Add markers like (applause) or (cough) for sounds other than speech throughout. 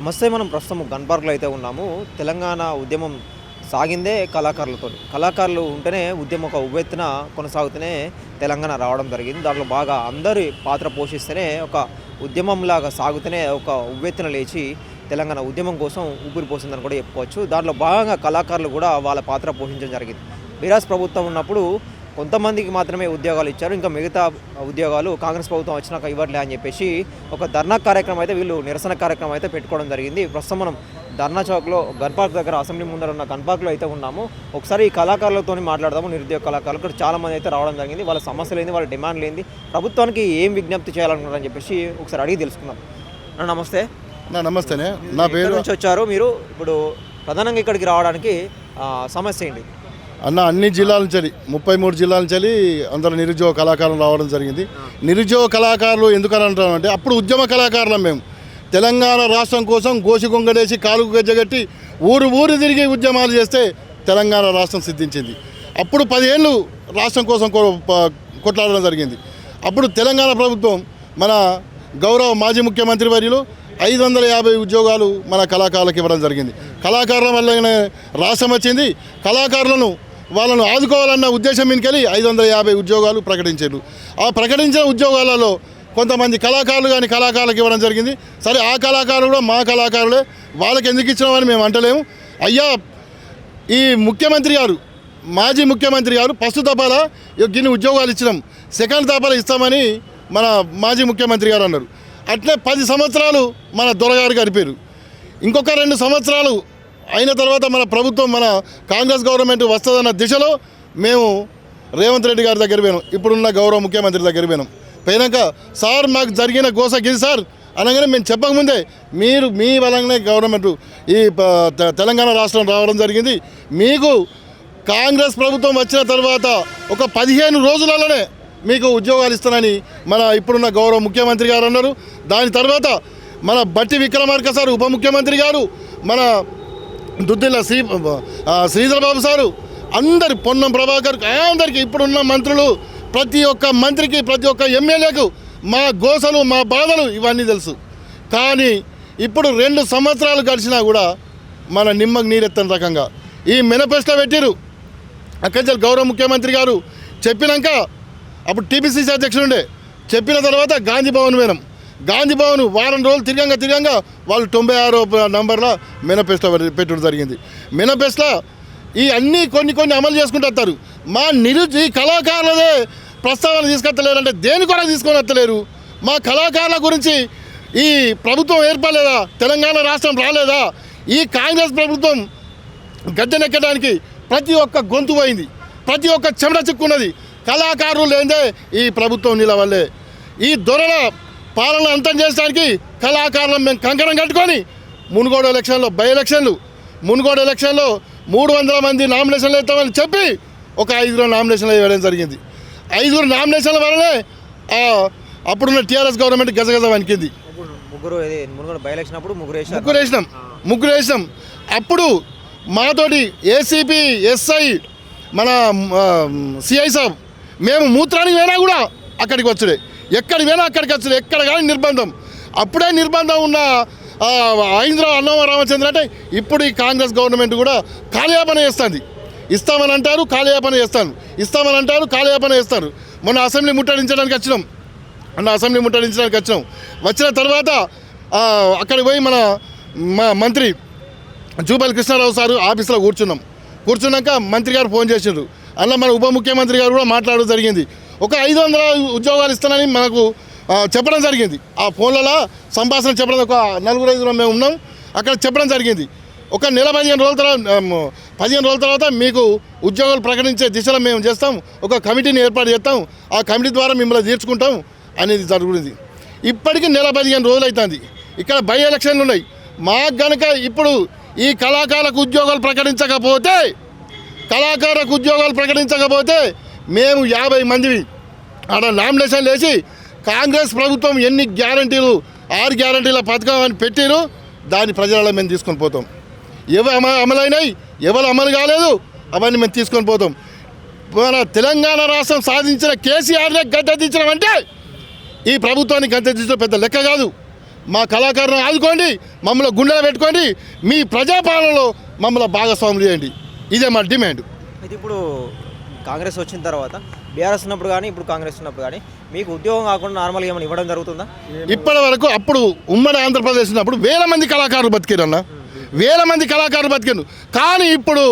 నమస్తే మనం ప్రస్తుతం గన్ పార్క్లో అయితే ఉన్నాము. తెలంగాణ ఉద్యమం సాగిందే కళాకారులతో కళాకారులు ఉంటేనే ఉద్యమం ఒక ఉవ్వెత్తున కొనసాగుతూనే తెలంగాణ రావడం జరిగింది. దాంట్లో బాగా అందరి పాత్ర పోషిస్తేనే ఒక ఉద్యమంలాగా సాగుతూనే ఒక ఉవ్వెత్తున లేచి తెలంగాణ ఉద్యమం కోసం ఊపిరి పోసిందని కూడా చెప్పుకోవచ్చు. దాంట్లో భాగంగా కళాకారులు కూడా వాళ్ళ పాత్ర పోషించడం జరిగింది. బీరాస్ ప్రభుత్వం ఉన్నప్పుడు కొంతమందికి మాత్రమే ఉద్యోగాలు ఇచ్చారు. ఇంకా మిగతా ఉద్యోగాలు కాంగ్రెస్ ప్రభుత్వం వచ్చినాక ఇవ్వట్లే అని చెప్పేసి ఒక ధర్నా కార్యక్రమం అయితే వీళ్ళు నిరసన కార్యక్రమం అయితే పెట్టుకోవడం జరిగింది. ప్రస్తుతం మనం ధర్నా చౌక్లో గన్ పార్క్ దగ్గర అసెంబ్లీ ముందర ఉన్న గన్ పార్క్లో అయితే ఉన్నాము. ఒకసారి ఈ కళాకారులతో మాట్లాడదాము. నిరుద్యోగ కళాకారులు ఇక్కడ చాలా మంది అయితే రావడం జరిగింది. వాళ్ళ సమస్యలు ఏంది? వాళ్ళ డిమాండ్లు ఏంది? ప్రభుత్వానికి ఏం విజ్ఞప్తి చేయాలనుకుంటారని చెప్పేసి ఒకసారి అడిగి తెలుసుకుందాం. అన్న నమస్తే. నా నమస్తేనే. నా పేరు నుంచి వచ్చారు మీరు? ఇప్పుడు ప్రధానంగా ఇక్కడికి రావడానికి సమస్య ఏంటి? అన్న అన్ని జిల్లాల నుంచి ముప్పై మూడు జిల్లాల నుంచి అందరు నిరుద్యోగ కళాకారులు రావడం జరిగింది. నిరుద్యోగ కళాకారులు ఎందుకని అంటే అప్పుడు ఉద్యమ కళాకారులం మేము. తెలంగాణ రాష్ట్రం కోసం గోసిగొంగడేసి కాలుకు గజ్జగట్టి ఊరు ఊరు తిరిగి ఉద్యమాలు చేస్తే తెలంగాణ రాష్ట్రం సిద్ధించింది. అప్పుడు పదేళ్ళు రాష్ట్రం కోసం కొట్లాడడం జరిగింది. అప్పుడు తెలంగాణ ప్రభుత్వం మన గౌరవ మాజీ ముఖ్యమంత్రి వర్యులు ఐదు వందల యాభై ఉద్యోగాలు మన కళాకారులకు ఇవ్వడం జరిగింది. కళాకారుల వల్లనే రాష్ట్రం వచ్చింది. కళాకారులను వాళ్ళను ఆదుకోవాలన్న ఉద్దేశం మీదకెళ్ళి ఐదు వందల యాభై ఉద్యోగాలు ప్రకటించారు. ఆ ప్రకటించిన ఉద్యోగాలలో కొంతమంది కళాకారులు కానీ కళాకారులకు ఇవ్వడం జరిగింది. సరే ఆ కళాకారులు కూడా మా కళాకారులే. వాళ్ళకి ఎందుకు ఇచ్చినామని మేము అంటలేము. అయ్యా ఈ ముఖ్యమంత్రి గారు మాజీ ముఖ్యమంత్రి గారు ఫస్ట్ తపాల గిన్ని ఉద్యోగాలు ఇచ్చినాం. సెకండ్ తపాల ఇస్తామని మన మాజీ ముఖ్యమంత్రి గారు అన్నారు. అట్లే పది సంవత్సరాలు మన దొరగారు గడిపారు ఇంకొక రెండు సంవత్సరాలు అయిన తర్వాత మన ప్రభుత్వం మన కాంగ్రెస్ గవర్నమెంట్ వస్తుందన్న దిశలో మేము రేవంత్ రెడ్డి గారి దగ్గర పోయినాం. ఇప్పుడున్న గౌరవ ముఖ్యమంత్రి దగ్గర పోయినాం. పోయినాక సార్ మాకు జరిగిన గోస గిది సార్ అనగానే మేము చెప్పకముందే మీరు మీ వలనే గవర్నమెంట్ ఈ ప- తె- తెలంగాణ రాష్ట్రం రావడం జరిగింది. మీకు కాంగ్రెస్ ప్రభుత్వం వచ్చిన తర్వాత ఒక పదిహేను రోజులలోనే మీకు ఉద్యోగాలు ఇస్తానని మన ఇప్పుడున్న గౌరవ ముఖ్యమంత్రి గారు అన్నారు. దాని తర్వాత మన బట్టి విక్రమార్క సార్ ఉప ముఖ్యమంత్రి గారు మన దుద్దిల్ల శ్రీ ఆ, శ్రీధర్ బాబు సారు. అందరి పొన్నం ప్రభాకర్ అందరికీ ఇప్పుడున్న మంత్రులు ప్రతి ఒక్క మంత్రికి ప్రతి ఒక్క ఎమ్మెల్యేకు మా గోసలు మా బాధలు ఇవన్నీ తెలుసు. కానీ ఇప్పుడు రెండు సంవత్సరాలు గడిచినా కూడా మన నిమ్మకు నీరెత్తని రకంగా. ఈ మేనిఫెస్టో పెట్టిరు అక్కడి గౌరవ ముఖ్యమంత్రి గారు చెప్పినాక అప్పుడు టీపీసీసీ అధ్యక్షుడు ఉండే. చెప్పిన తర్వాత గాంధీ భవన్ పోయినాం. గాంధీ భవన్ వారం రోజులు తిరగంగా తిరగంగా వాళ్ళు తొంభై ఆరో నంబర్లో మేనిఫెస్టో పెట్టడం జరిగింది. మేనిఫెస్టో ఈ అన్నీ కొన్ని కొన్ని అమలు చేసుకుంటూ వస్తారు. మా నిరు ఈ కళాకారులదే ప్రస్తావన తీసుకొస్తలేరంటే దేని కొరకు తీసుకొని వస్తలేరు? మా కళాకారుల గురించి ఈ ప్రభుత్వం ఏర్పడలేదా? తెలంగాణ రాష్ట్రం రాలేదా? ఈ కాంగ్రెస్ ప్రభుత్వం గద్దెనెక్కడానికి ప్రతి ఒక్క గొంతు పోయింది. ప్రతి ఒక్క చెమట చిక్కున్నది. కళాకారులు లేదే ఈ ప్రభుత్వం నిలవల్లే ఈ దొరల పాలన అంతం చేయడానికి కళాకారులను మేము కంకణం కట్టుకొని మునుగోడు ఎలక్షన్లో బై ఎలక్షన్లు మునుగోడు ఎలక్షన్లో మూడు వందల మంది నామినేషన్లు వేస్తామని చెప్పి ఒక ఐదుగురు నామినేషన్లు వేయడం జరిగింది. ఐదుగురు నామినేషన్ల వల్లనే అప్పుడున్న టీఆర్ఎస్ గవర్నమెంట్ గజగజ వణికింది. ముగ్గురు వేసినాం ముగ్గురు వేసినాం. అప్పుడు మాతోటి ఏసీపీ ఎస్ఐ మన సిఐ సాబ్ మేము మూత్రానికి పోయినా కూడా అక్కడికి వచ్చుడే. ఎక్కడికి పోయినా అక్కడికి వచ్చుడే ఎక్కడ కానీ నిర్బంధం. అప్పుడే నిర్బంధం ఉన్న ఆ, అన్నవ రామచంద్ర అంటే ఇప్పుడు ఈ కాంగ్రెస్ గవర్నమెంట్ కూడా కాలయాపన చేస్తుంది. ఇస్తామని అంటారు కాలయాపన చేస్తాను. ఇస్తామని అంటారు కాలయాపన చేస్తారు. మొన్న అసెంబ్లీ ముట్టడించడానికి వచ్చినాం. అన్న అసెంబ్లీ ముట్టడించడానికి వచ్చినాం. వచ్చిన తర్వాత అక్కడికి పోయి మన మా మంత్రి జూపల్లి కృష్ణారావు సారు ఆఫీస్లో కూర్చున్నాం. కూర్చున్నాక మంత్రి గారు ఫోన్ చేసిండ్రు. అలా మన ఉప ముఖ్యమంత్రి గారు కూడా మాట్లాడడం జరిగింది. ఒక ఐదు వందల ఉద్యోగాలు ఇస్తానని మనకు చెప్పడం జరిగింది. ఆ ఫోన్లలో సంభాషణ చెప్పడం ఒక నలుగురు ఐదుగురు మేము ఉన్నాం అక్కడ చెప్పడం జరిగింది. ఒక నెల పదిహేను రోజుల తర్వాత పదిహేను రోజుల తర్వాత మీకు ఉద్యోగాలు ప్రకటించే దిశలో మేము చేస్తాం ఒక కమిటీని ఏర్పాటు చేస్తాం ఆ కమిటీ ద్వారా మిమ్మల్ని తీర్చుకుంటాం అనేది జరుగుతుంది. ఇప్పటికీ నెల పదిహేను రోజులు అవుతుంది ఇక్కడ బై ఎలక్షన్లు ఉన్నాయి. మాకు గనక ఇప్పుడు ఈ కళాకారులకు ఉద్యోగాలు ప్రకటించకపోతే కళాకారులకు ఉద్యోగాలు ప్రకటించకపోతే మేము యాభై మంది ఆడ నామినేషన్ వేసి కాంగ్రెస్ ప్రభుత్వం ఎన్ని గ్యారంటీలు ఆరు గ్యారంటీల పథకం అని పెట్టారు దాని ప్రజలలో మేము తీసుకొని పోతాం. ఎవరు అమ అమలైనాయి ఎవరు అమలు కాలేదు అవన్నీ మేము తీసుకొని పోతాం. మన తెలంగాణ రాష్ట్రం సాధించిన కేసీఆర్నే గద్దెదించడం అంటే ఈ ప్రభుత్వాన్ని గద్దెదించడం పెద్ద లెక్క కాదు. మా కళాకారులను ఆదుకోండి మమ్మల్ని గుండెలు పెట్టుకోండి మీ ప్రజాపాలనలో మమ్మల్ని భాగస్వాములు చేయండి. ఇదే మా డిమాండ్. అయితే ఇప్పుడు కాంగ్రెస్ వచ్చిన తర్వాత బీఆర్ఎస్ ఉన్నప్పుడు కానీ ఇప్పుడు కాంగ్రెస్ ఉన్నప్పుడు కానీ మీకు ఉద్యోగం కాకుండా నార్మల్గా ఏమైనా ఇవ్వడం జరుగుతుందా? ఇప్పటి వరకు అప్పుడు ఉమ్మడి ఆంధ్రప్రదేశ్ ఉన్నప్పుడు వేల మంది కళాకారులు బతికారన్న వేల మంది కళాకారులు బతికారు కానీ ఇప్పుడు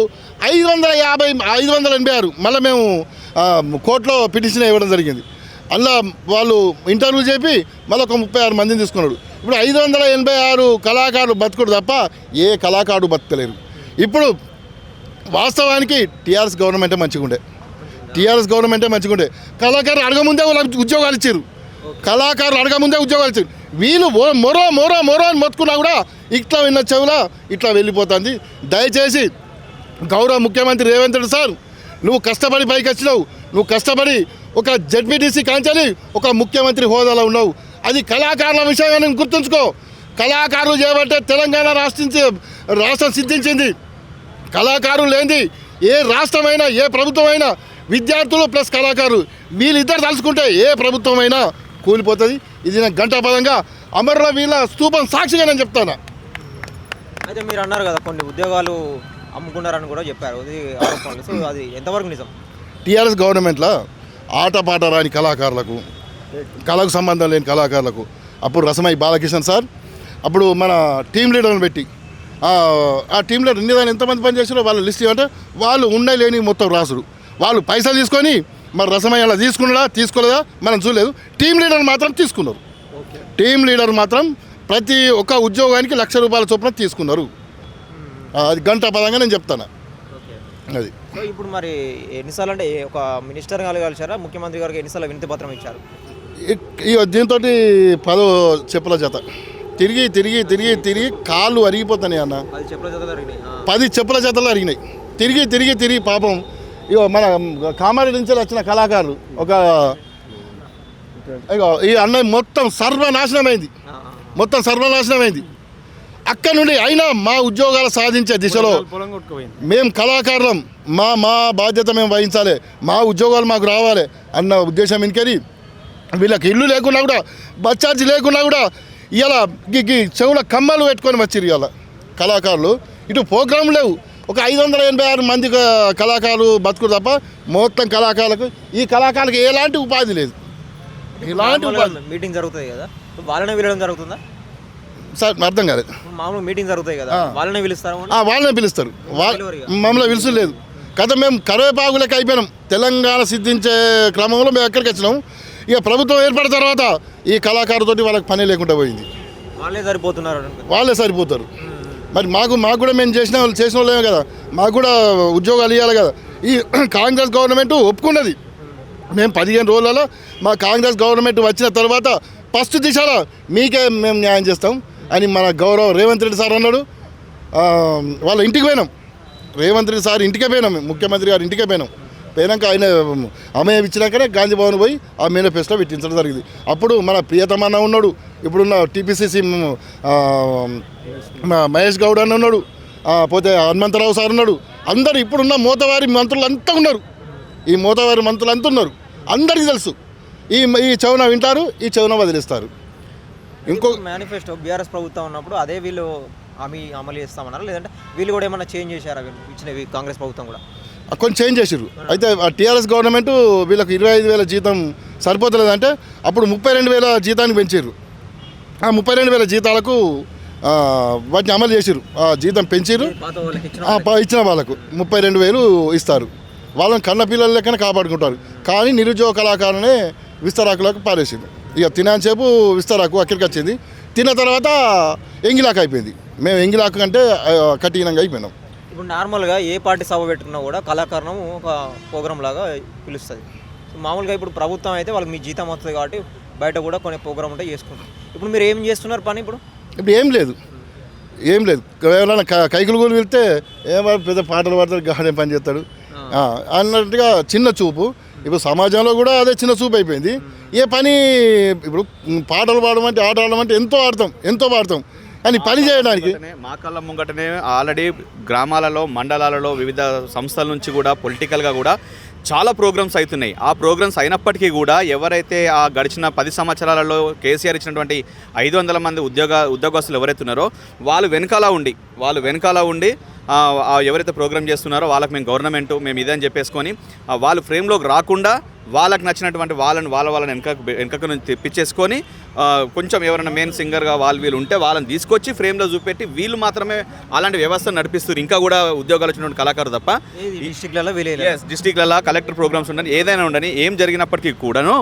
ఐదు వందల యాభై ఐదు వందల ఎనభై ఆరు మళ్ళీ మేము కోర్టులో పిటిషన్ ఇవ్వడం జరిగింది. అలా వాళ్ళు ఇంటర్వ్యూ చెప్పి మళ్ళీ ఒక ముప్పై ఆరు మందిని తీసుకున్నాడు. ఇప్పుడు ఐదు వందల ఎనభై ఆరు కళాకారులు బతుకుడు తప్ప ఏ కళాకారుడు బతకలేరు. ఇప్పుడు వాస్తవానికి టీఆర్ఎస్ గవర్నమెంటే మంచిగా ఉండే టీఆర్ఎస్ గవర్నమెంటే మంచిగా ఉండే. కళాకారులు అడగముందే వాళ్ళకి ఉద్యోగాలు ఇచ్చారు కళాకారులు అడగముందే ఉద్యోగాలు ఇచ్చారు వీళ్ళు మొరో మొరో మొరో అని మొత్తుకున్నా కూడా ఇట్లా విన్న చెవులా ఇట్లా వెళ్ళిపోతుంది. దయచేసి గౌరవ ముఖ్యమంత్రి రేవంత్ రెడ్డి సార్ నువ్వు కష్టపడి పైకి వచ్చినావు. నువ్వు కష్టపడి ఒక జడ్పీటీసీ కాంచాలి ఒక ముఖ్యమంత్రి హోదాలో ఉన్నావు. అది కళాకారుల విషయాన్ని గుర్తుంచుకో. కళాకారులు చేయబట్టే తెలంగాణ రాష్ట్రించి రాష్ట్రం సిద్ధించింది. కళాకారులు లేనిది ఏ రాష్ట్రమైనా ఏ ప్రభుత్వమైనా విద్యార్థులు ప్లస్ కళాకారులు వీళ్ళిద్దరు తలుచుకుంటే ఏ ప్రభుత్వమైనా కూలిపోతుంది. ఇది నేను గంటాపదంగా అమరుల వీళ్ళ స్తూపం సాక్షిగా నేను చెప్తాను. అయితే మీరు అన్నారు కదా కొన్ని ఉద్యోగాలు అమ్ముకున్నారని కూడా చెప్పారు. అది ఆరోపణలు. సో అది ఎంతవరకు నిజం? టీఆర్ఎస్ గవర్నమెంట్లో ఆటపాట రాని కళాకారులకు కళకు సంబంధం లేని కళాకారులకు అప్పుడు రసమై బాలకిషన్ సార్ అప్పుడు మన టీం లీడర్ని పెట్టి ఆ, టీం లీడర్ ఇన్ని దాన్ని ఎంతమంది పని చేసారో వాళ్ళ లిస్ట్ ఏమంటే వాళ్ళు ఉండే లేని మొత్తం రాసుడు. వాళ్ళు పైసలు తీసుకొని మరి రసమయ్య అలా తీసుకున్నాడా తీసుకోలేదా? మనం చూడలేదు. టీం లీడర్ మాత్రం తీసుకున్నారు. టీం లీడర్ మాత్రం ప్రతి ఒక్క ఉద్యోగానికి లక్ష రూపాయల చొప్పున తీసుకున్నారు. అది గంట పదంగా నేను చెప్తాను. అది. ఇప్పుడు మరి ఎన్నిసార్లు అంటే ఒక మినిస్టర్ గారు కలిసారా ముఖ్యమంత్రి గారికి ఎన్నిసార్లు వినతి పత్రం ఇచ్చారు? దీంతో పదో చెప్పుల జత. తిరిగి తిరిగి తిరిగి తిరిగి కాళ్ళు అరిగిపోతున్నాయి అన్న. పది చెప్పుల జతలు అరిగినాయి. తిరిగి తిరిగి తిరిగి పాపం ఇగో మన కామారెడ్డి నుంచి వచ్చిన కళాకారులు ఒక ఇగో ఈ అన్నయ్య మొత్తం సర్వనాశనమైంది. మొత్తం సర్వనాశనమైంది. అక్కడ నుండి అయినా మా ఉద్యోగాలు సాధించే దిశలో మేము కళాకారులం. మా మా బాధ్యత మేము వహించాలి. మా ఉద్యోగాలు మాకు రావాలి అన్న ఉద్దేశం ఇంకని వీళ్ళకి ఇల్లు లేకున్నా కూడా బస్ ఛార్జ్ లేకున్నా కూడా ఇలా చెవుల కమ్మలు పెట్టుకొని వచ్చిర్రు ఇవాళ కళాకారులు. ఇటు ప్రోగ్రాం లేవు. ఒక ఐదు వందల ఎనభై ఆరు మంది కళాకారులు బతుకుడు తప్ప మొత్తం కళాకారులకు ఈ కళాకారులకు ఎలాంటి ఉపాధి లేదు. ఎలాంటి ఉపాధి? మీటింగ్ జరుగుతుంది కదా? వాళ్ళనే పిలవడం జరుగుతుందా? సార్ అర్థం కాలేదు మామూలు మీటింగ్ జరుగుతాయి కదా? వాళ్ళనే పిలుస్తారా వాళ్ళనే పిలుస్తారు. మమ్మల్ని పిలుచలేదు కదా మేము కరివేపాకులకి అయిపోయినాం. తెలంగాణ సిద్ధించే క్రమంలో మేము ఎక్కడికి వచ్చినాం. ఇక ప్రభుత్వం ఏర్పడిన తర్వాత ఈ కళాకారుతోటి వాళ్ళకి పని లేకుండా పోయింది. వాళ్ళే సరిపోతున్నారు. వాళ్ళే సరిపోతారు. మరి మాకు మాకు కూడా మేము చేసిన వాళ్ళు చేసిన వాళ్ళే కదా. మాకు కూడా ఉద్యోగాలు ఇవ్వాలి కదా. ఈ (clears throat) కాంగ్రెస్ గవర్నమెంట్ ఒప్పుకున్నది. మేము పదిహేను రోజులలో మా కాంగ్రెస్ గవర్నమెంట్ వచ్చిన తర్వాత ఫస్ట్ దిశలో మీకే మేము న్యాయం చేస్తాం అని మన గౌరవ రేవంత్ రెడ్డి సార్ అన్నాడు. వాళ్ళ ఇంటికి పోయినాం. రేవంత్ రెడ్డి సార్ ఇంటికే పోయినాం. ముఖ్యమంత్రి గారు ఇంటికే పోయినాం. పోయినాక ఆయన అమ్మయ్య ఇచ్చినాకనే గాంధీ భవన్ పోయి ఆ మేనిఫెస్టో పెట్టించడం జరిగింది. అప్పుడు మన ప్రియతమన్న ఉన్నాడు. ఇప్పుడున్న టీపీసీసీ మహేష్ గౌడ్ అన్న ఉన్నాడు. పోతే హనుమంతరావు సార్ ఉన్నాడు. అందరు ఇప్పుడున్న మూతవారి మంత్రులు అంతా ఉన్నారు. ఈ మూతవారి మంత్రులు అంతా ఉన్నారు. అందరికీ తెలుసు. ఈ ఈ చెవున వింటారు ఈ చెవున వదిలేస్తారు. ఇంకో మేనిఫెస్టో బీఆర్ఎస్ ప్రభుత్వం ఉన్నప్పుడు అదే వీళ్ళు హామీ అమలు చేస్తామన్నారు. లేదంటే వీళ్ళు కూడా ఏమన్నా చేంజ్ చేశారా? వీళ్ళు ఇచ్చినవి కాంగ్రెస్ ప్రభుత్వం కూడా. కొంచెం చేంజ్ చేసిర్రు. అయితే టీఆర్ఎస్ గవర్నమెంట్ వీళ్ళకి ఇరవై ఐదు వేల జీతం సరిపోతలేదంటే అప్పుడు ముప్పై రెండు వేల జీతానికి పెంచారు ముప్పై రెండు వేల జీతాలకు ఆ, వాటిని అమలు చేసిర్రు. ఆ జీతం వాళ్ళకి ఇచ్చిన ఆ, వాళ్ళకు. ముప్పై రెండు వేలు ఇస్తారు. వాళ్ళని కన్న పిల్లల లెక్కన కాపాడుకుంటారు. కానీ నిరుద్యోగ కళాకారులనే విస్తరాకులకు పారేసింది. ఇక తినేసేపు విస్తరాకు అక్కడికి వచ్చింది. తిన్న తర్వాత ఎంగిలాకు అయిపోయింది. మేము ఎంగిలాకు కంటే ఆ, కఠినంగా అయిపోయినాం. ఇప్పుడు నార్మల్గా ఏ పార్టీ సభ పెట్టుకున్నా కూడా కళాకారణం ఒక ప్రోగ్రామ్ లాగా పిలుస్తుంది. మామూలుగా ఇప్పుడు ప్రభుత్వం అయితే వాళ్ళకి మీ జీతం వస్తుంది కాబట్టి బయట కూడా కొన్ని ప్రోగ్రామ్ ఉంటే చేసుకుంటారు ఇప్పుడు మీరు ఏం చేస్తున్నారు పని ఇప్పుడు? ఇప్పుడు ఏం లేదు. ఏం లేదు. ఎవరైనా కైకులు కూడా వెళ్తే ఏమో పెద్ద పాటలు పాడతాడు గాడే పని చేస్తాడు. అన్నట్టుగా చిన్న చూపు. ఇప్పుడు సమాజంలో కూడా అదే చిన్న చూపు అయిపోయింది. ఏ పని ఇప్పుడు పాటలు పాడడం అంటే ఆట ఆడడం అంటే ఎంతో ఆడతాం ఎంతో పాడతాం. కానీ పని చేయడానికి మా కళ్ళ ముంగటనే ఆల్రెడీ గ్రామాలలో మండలాలలో వివిధ సంస్థల నుంచి కూడా పొలిటికల్గా కూడా చాలా ప్రోగ్రామ్స్ అవుతున్నాయి. ఆ ప్రోగ్రామ్స్ అయినప్పటికీ కూడా ఎవరైతే ఆ గడిచిన పది సంవత్సరాలలో కేసీఆర్ ఇచ్చినటువంటి ఐదు వందల మంది ఉద్యోగ ఉద్యోగస్తులు ఎవరైతే ఉన్నారో వాళ్ళు వెనకాల ఉండి వాళ్ళు వెనకాల ఉండి ఎవరైతే ప్రోగ్రామ్ చేస్తున్నారో వాళ్ళకి మేము గవర్నమెంట్ మేము ఇదని చెప్పేసుకొని ఆ, వాళ్ళు ఫ్రేమ్లోకి రాకుండా వాళ్ళకి నచ్చినటువంటి వాళ్ళని వాళ్ళ వాళ్ళని వెనక వెనక నుంచి తెప్పించేసుకొని కొంచెం ఎవరైనా మెయిన్ సింగర్గా వాళ్ళు వీళ్ళు ఉంటే వాళ్ళని తీసుకొచ్చి ఫ్రేమ్లో చూపెట్టి వీళ్ళు మాత్రమే అలాంటి వ్యవస్థ నడిపిస్తారు ఇంకా కూడా ఉద్యోగాలు వచ్చినటువంటి కళాకారు తప్ప. డిస్టిక్లలో డిస్టిక్లలో కలెక్టర్ ప్రోగ్రామ్స్ ఉండని ఏదైనా ఉండని ఏం జరిగినప్పటికీ కూడాను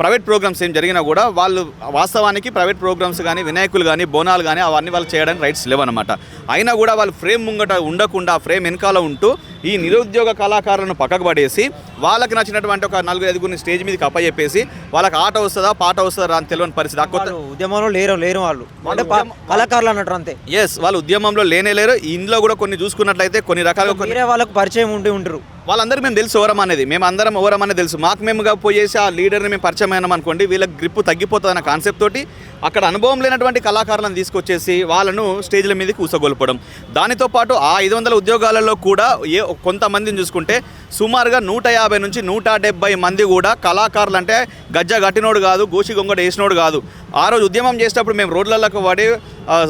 ప్రైవేట్ ప్రోగ్రామ్స్ ఏం జరిగినా కూడా వాళ్ళు వాస్తవానికి ప్రైవేట్ ప్రోగ్రామ్స్ కానీ వినాయకులు కానీ బోనాలు కానీ అవన్నీ వాళ్ళు చేయడానికి రైట్స్ లేవన్నమాట అయినా కూడా వాళ్ళు ఫ్రేమ్ ముంగట ఉండకుండా ఫ్రేమ్ వెనకాల ఉంటూ ఈ నిరుద్యోగ కళాకారులను పక్కకు పడేసి వాళ్ళకి నచ్చినటువంటి ఒక నలుగురు ఐదుగురిని స్టేజ్ మీదకి అప్పచెప్పేసి వాళ్ళకి ఆట వస్తుందా పాట వస్తుందా అని తెలియని పరిస్థితి. ఆ కొత్త ఉద్యమంలో లేరు లేరు వాళ్ళు. అంటే కళాకారులు అన్నట్టు అంతే. ఎస్ వాళ్ళు ఉద్యమంలో లేనే లేరు. ఇందులో కూడా కొన్ని చూసుకున్నట్లయితే కొన్ని వేరే వాళ్ళకు పరిచయం ఉండి ఉంటారు. వాళ్ళందరికీ మేము తెలుసు ఎవరం అనేది. మేము అందరం ఎవరం అనేది తెలుసు. మాకు మేముగా పోయేసి ఆ లీడర్ని మేము పరిచయం అయినాం అనుకోండి వీళ్ళకి గ్రిప్ తగ్గిపోతుంది అన్న కాన్సెప్ట్ తోటి అక్కడ అనుభవం లేనటువంటి కళాకారులను తీసుకొచ్చేసి వాళ్ళను స్టేజ్ల మీద కూసగొల్పడం దానితో పాటు ఆ ఐదు వందల ఉద్యోగాలలో కూడా ఏ కొంతమందిని చూసుకుంటే సుమారుగా నూట యాభై నుంచి నూట డెబ్బై మంది కూడా కళాకారులు అంటే గజ్జ గట్టినోడు కాదు గోషి గొంగడ వేసినోడు కాదు. ఆ రోజు ఉద్యమం చేసేటప్పుడు మేము రోడ్లలోకి పడి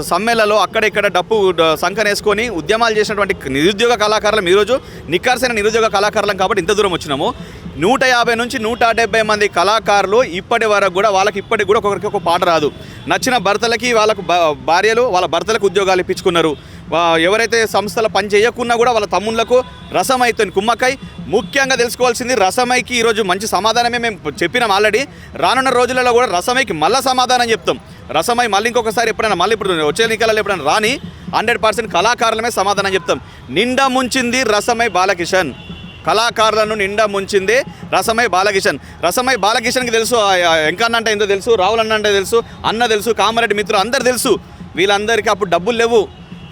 సమ్మెలలో అక్కడ ఇక్కడ డప్పు సంకనేసుకొని ఉద్యమాలు చేసినటువంటి నిరుద్యోగ కళాకారులం ఈరోజు నిక్కర్సైన నిరుద్యోగ కళాకారులం కాబట్టి ఇంత దూరం వచ్చినాము. నూట యాభై నుంచి నూట డెబ్బై మంది కళాకారులు ఇప్పటి వరకు కూడా వాళ్ళకి ఇప్పటికి కూడా ఒకరికి ఒక పాట రాదు. నచ్చిన భర్తలకి వాళ్ళకు భార్యలు వాళ్ళ భర్తలకు ఉద్యోగాలు ఇప్పించుకున్నారు. ఎవరైతే సంస్థల పని చేయకున్నా కూడా వాళ్ళ తమ్ముళ్ళకు రసమైతుంది కుమ్మకాయ ముఖ్యంగా తెలుసుకోవాల్సింది రసమైకి ఈరోజు మంచి సమాధానమే మేము చెప్పినాం ఆల్రెడీ. రానున్న రోజులలో కూడా రసమైకి మళ్ళీ సమాధానం చెప్తాం. రసమై మళ్ళీ ఇంకొకసారి ఎప్పుడైనా మళ్ళీ ఇప్పుడు వచ్చే ఎన్నికలలో ఎప్పుడైనా రాని హండ్రెడ్ పర్సెంట్ కళాకారులమే సమాధానం చెప్తాం. నిండా ముంచింది రసమై బాలకిషన్. కళాకారులను నిండా ముంచింది రసమై బాలకిషన్. రసమై బాలకిషన్కి తెలుసు వెంకన్న అంటే ఏందో తెలుసు రావుల్ అన్న అంటే తెలుసు అన్న తెలుసు కామారెడ్డి మిత్రులు అందరు తెలుసు. వీళ్ళందరికీ అప్పుడు డబ్బులు లేవు.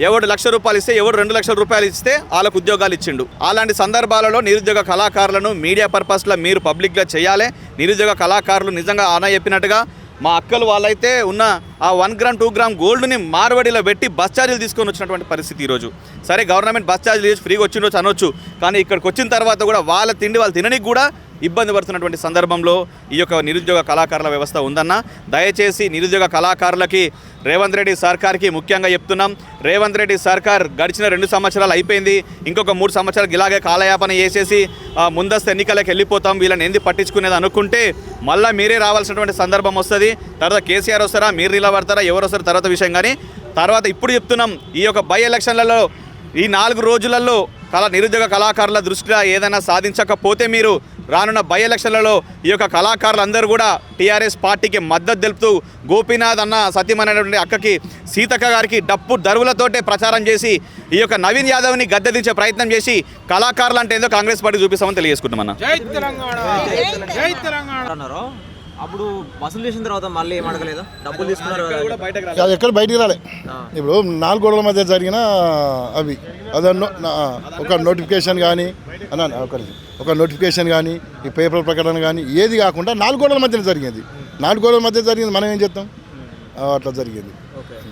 ఎవడు లక్ష రూపాయలు ఇస్తే ఎవడు రెండు లక్షల రూపాయలు ఇస్తే వాళ్ళకు ఉద్యోగాలు ఇచ్చిండు. అలాంటి సందర్భాలలో నిరుద్యోగ కళాకారులను మీడియా పర్పస్లో మీరు పబ్లిక్గా చేయాలి. నిరుద్యోగ కళాకారులు నిజంగా ఆన చెప్పినట్టుగా మా అక్కలు వాళ్ళైతే ఉన్న ఆ వన్ గ్రామ్ టూ గ్రామ్ గోల్డ్ని మార్వడిలో పెట్టి బస్ ఛార్జీలు తీసుకొని వచ్చినటువంటి పరిస్థితి ఈరోజు. సరే గవర్నమెంట్ బస్ ఛార్జీలు చేసి ఫ్రీగా వచ్చిండొచ్చు అనొచ్చు. కానీ ఇక్కడికి వచ్చిన తర్వాత కూడా వాళ్ళ తిండి వాళ్ళు తినడానికి కూడా ఇబ్బంది పడుతున్నటువంటి సందర్భంలో ఈ యొక్క నిరుద్యోగ కళాకారుల వ్యవస్థ ఉందన్న. దయచేసి నిరుద్యోగ కళాకారులకి రేవంత్ రెడ్డి సర్కార్కి ముఖ్యంగా చెప్తున్నాం. రేవంత్ రెడ్డి సర్కార్ గడిచిన రెండు సంవత్సరాలు అయిపోయింది. ఇంకొక మూడు సంవత్సరాలు ఇలాగే కాలయాపన చేసేసి ముందస్తు ఎన్నికలకు వెళ్ళిపోతాం. వీళ్ళని ఏంది పట్టించుకునేది అనుకుంటే మళ్ళీ మీరే రావాల్సినటువంటి సందర్భం వస్తుంది. తర్వాత కేసీఆర్ వస్తారా మీరు నిలబడతారా ఎవరు వస్తారు తర్వాత విషయం కానీ తర్వాత ఇప్పుడు చెప్తున్నాం ఈ యొక్క బై ఎలక్షన్లలో ఈ నాలుగు రోజులలో కళా నిరుద్యోగ కళాకారుల దృష్ట్యా ఏదైనా సాధించకపోతే మీరు రానున్న బై ఎలక్షన్లలో ఈ యొక్క కళాకారులందరూ కూడా టీఆర్ఎస్ పార్టీకి మద్దతు తెలుపుతూ గోపీనాథ్ అన్న సత్యమైనటువంటి అక్కకి సీతక్క గారికి డప్పు దరువులతోటే ప్రచారం చేసి ఈ యొక్క నవీన్ యాదవ్ని గద్దె దించే ప్రయత్నం చేసి కళాకారులు అంటే ఏదో కాంగ్రెస్ పార్టీ చూపిస్తామని తెలియజేసుకుంటున్నాం అన్న. అప్పుడు వసూలు చేసిన తర్వాత మళ్ళీ డబ్బులు తీసుకున్నారు అది ఎక్కడ బయటికి రాలే. ఇప్పుడు నాలుగు గోడల మధ్య జరిగిన అవి అదన్నో నా- ఒక నోటిఫికేషన్ కానీ అన్న ఒక. ఒక నోటిఫికేషన్ కానీ ఈ పేపర్ ప్రకటన కానీ ఏది కాకుండా నాలుగు గోడల మధ్యన జరిగింది. నాలుగు గోడల మధ్య జరిగింది మనం ఏం చేస్తాం? ఆ, అట్లా జరిగింది.